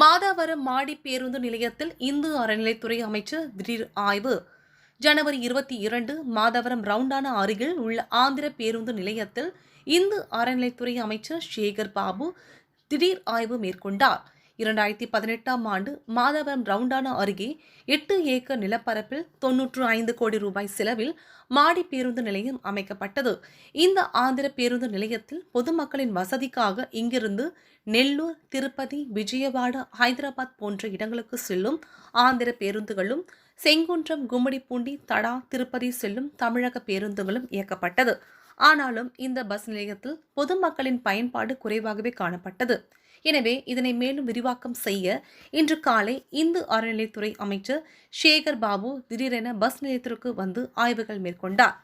மாதவரம் மாடி பேருந்து நிலையத்தில் இந்து அறநிலைத்துறை அமைச்சர் திடீர் ஆய்வு. ஜனவரி இருபத்தி இரண்டு மாதவரம் ரவுண்டானா அருகில் உள்ள ஆந்திர பேருந்து நிலையத்தில் இந்து அறநிலைத்துறை அமைச்சர் சேகர் பாபு திடீர் ஆய்வு மேற்கொண்டார். இரண்டாயிரத்தி பதினெட்டாம் ஆண்டு மாதவரம் ரவுண்டானா அருகே எட்டு ஏக்கர் நிலப்பரப்பில் தொன்னூற்று ஐந்து கோடி ரூபாய் செலவில் மாடி பேருந்து நிலையம் அமைக்கப்பட்டது. இந்த ஆந்திர பேருந்து நிலையத்தில் பொதுமக்களின் வசதிக்காக இங்கிருந்து நெல்லூர் திருப்பதி விஜயவாடா ஹைதராபாத் போன்ற இடங்களுக்கு செல்லும் ஆந்திர பேருந்துகளும் செங்குன்றம் கும்மிடிப்பூண்டி தடா திருப்பதி செல்லும் தமிழக பேருந்துகளும் இயக்கப்பட்டது. ஆனாலும் இந்த பஸ் நிலையத்தில் பொதுமக்களின் பயன்பாடு குறைவாகவே காணப்பட்டது. எனவே இதனை மேலும் விரிவாக்கம் செய்ய இன்று காலை இந்து அறநிலைத்துறை அமைச்சர் சேகர் பாபு திடீரென பஸ் நிலையத்திற்கு வந்து ஆய்வுகள் மேற்கொண்டார்.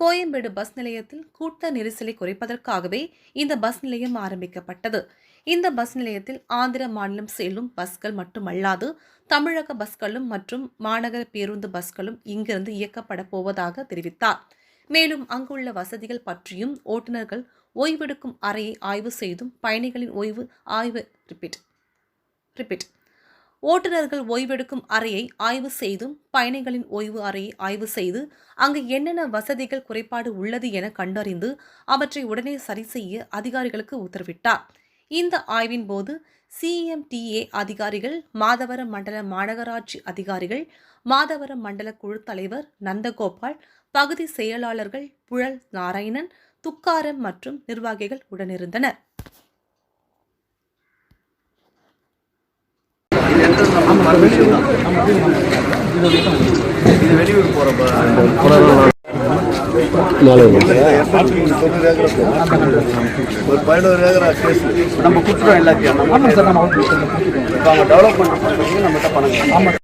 கோயம்பேடு பஸ் நிலையத்தில் கூட்ட நெரிசலை குறைப்பதற்காகவே இந்த பஸ் நிலையம் ஆரம்பிக்கப்பட்டது. இந்த பஸ் நிலையத்தில் ஆந்திர மாநிலம் செல்லும் பஸ்கள் மட்டுமல்லாது தமிழக பஸ்களும் மற்றும் மாநகர பேருந்து பஸ்களும் இங்கிருந்து இயக்கப்பட போவதாக தெரிவித்தார். மேலும் அங்குள்ள வசதிகள் பற்றியும் ஓட்டுநர்கள் ஓய்வெடுக்கும் அறையை ஆய்வு செய்தும் பயணிகளின் ஓய்வு ஆய்வு ரிப்பீட் ரிப்பீட் ஓட்டுநர்கள் ஓய்வெடுக்கும் அறையை ஆய்வு செய்தும் பயணிகளின் ஓய்வு அறையை ஆய்வு செய்து அங்கு என்னென்ன வசதிகள் குறைபாடு உள்ளது என கண்டறிந்து அவற்றை உடனே சரி செய்ய அதிகாரிகளுக்கு உத்தரவிட்டார். இந்த ஆய்வின் போது சிஎம்டிஏ அதிகாரிகள் மாதவரம் மண்டல மாநகராட்சி அதிகாரிகள் மாதவரம் மண்டல குழு தலைவர் நந்தகோபால் பகுதி செயலாளர்கள் புழல் நாராயணன் துக்காரம் மற்றும் நிர்வாகிகள் உடனிருந்தனர். இது வெளியூர் போறப்ப ஒரு பதினோரு ஏக்கரா நம்ம குட்டுறோம் எல்லாத்தையும். நம்ம இப்போ அவங்க டெவலப்மெண்ட் பண்ணுறதுக்கு நம்மகிட்ட பணம் ஆமாம்.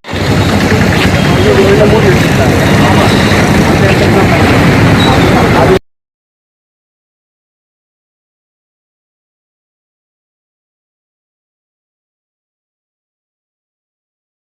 மூடி வச்சுருக்காங்க